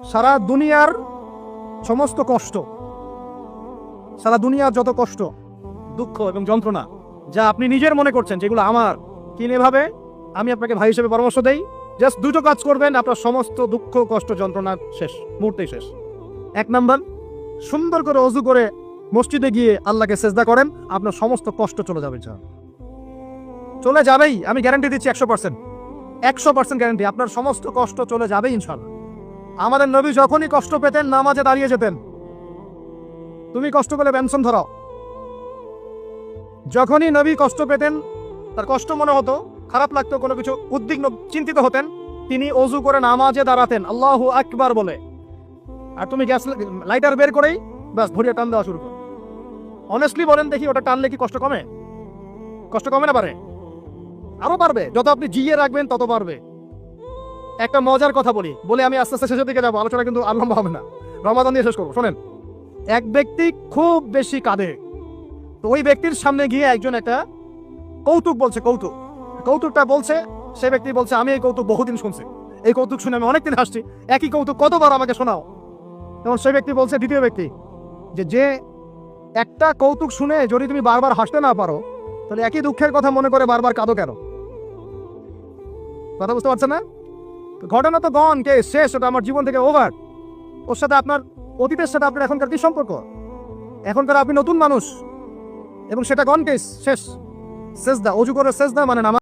সারা দুনিয়ার সমস্ত কষ্ট, সারা দুনিয়ার যত কষ্ট, দুঃখ এবং যন্ত্রণা যা আপনি নিজের মনে করছেন, যেগুলো আমার কিন এভাবে আমি আপনাকে ভাই হিসেবে পরামর্শ দেই, জাস্ট দুটো কাজ করবেন, আপনার সমস্ত দুঃখ, কষ্ট, যন্ত্রণা শেষ, মুহূর্তেই শেষ। এক নাম্বার, সুন্দর করে অজু করে মসজিদে গিয়ে আল্লাহকে সেজদা করেন, আপনার সমস্ত কষ্ট চলে যাবে ইনশাআল্লাহ। চলে যাবেই, আমি গ্যারান্টি দিচ্ছি একশো পার্সেন্ট একশো পার্সেন্ট গ্যারান্টি আপনার সমস্ত কষ্ট চলে যাবে ইনশাল্লাহ আমাদের নবী যখনই কষ্ট পেতেন, নামাজে দাঁড়িয়ে যেতেন। তুমি কষ্ট করে ব্যঞ্জন ধরাও। যখনই নবী কষ্ট পেতেন, তার কষ্ট মনে হতো, খারাপ লাগতো, কোনো কিছু উদ্বিগ্ন, চিন্তিত হতেন, তিনি অজু করে নামাজে দাঁড়াতেন। আল্লাহু আকবার বলে। আর তুমি গ্যাস লাইটার বের করেই ব্যাস ভরিয়ে টান দেওয়া শুরু করো। অনেস্টলি বলেন দেখি, ওটা টানলে কি কষ্ট কমে? কষ্ট কমে না পারে আরও পারবে যত আপনি জিয়ে রাখবেন, তত পারবে একটা মজার কথা বলি। বলে আমি আস্তে আস্তে শেষের দিকে যাব। আলোচনা কিন্তু আর লম্বা হবে না। রমাদান দিয়ে শেষ করব। শোনেন, এক ব্যক্তি খুব বেশি কাঁদে। তো ওই ব্যক্তির সামনে গিয়ে একজন একটা কৌতুক বলছে, কৌতুক। কৌতুকটা বলছে, সে ব্যক্তি বলছে, আমি এই কৌতুক বহুদিন শুনছি। এই কৌতুক শুনে আমি অনেকদিন হাসছি। একই কৌতুক কতবার আমাকে শোনাও? তখন সেই ব্যক্তি বলছে, দ্বিতীয় ব্যক্তি, যে যে একটা কৌতুক শুনে যদি তুমি বারবার হাসতে না পারো, তাহলে একই দুঃখের কথা মনে করে বারবার কাঁদো কেন? কথা বুঝতে পারছে না? ঘটনা তো গন কে শেষ, ওটা আমার জীবন থেকে ওভার ওর সাথে আপনার অতীতের সাথে আপনার এখনকার কি সম্পর্ক? এখনকার আপনি নতুন মানুষ। এবং সেটা গন কে শেষ। শেষ দা, অজু করে শেষ দা মানে নামাজ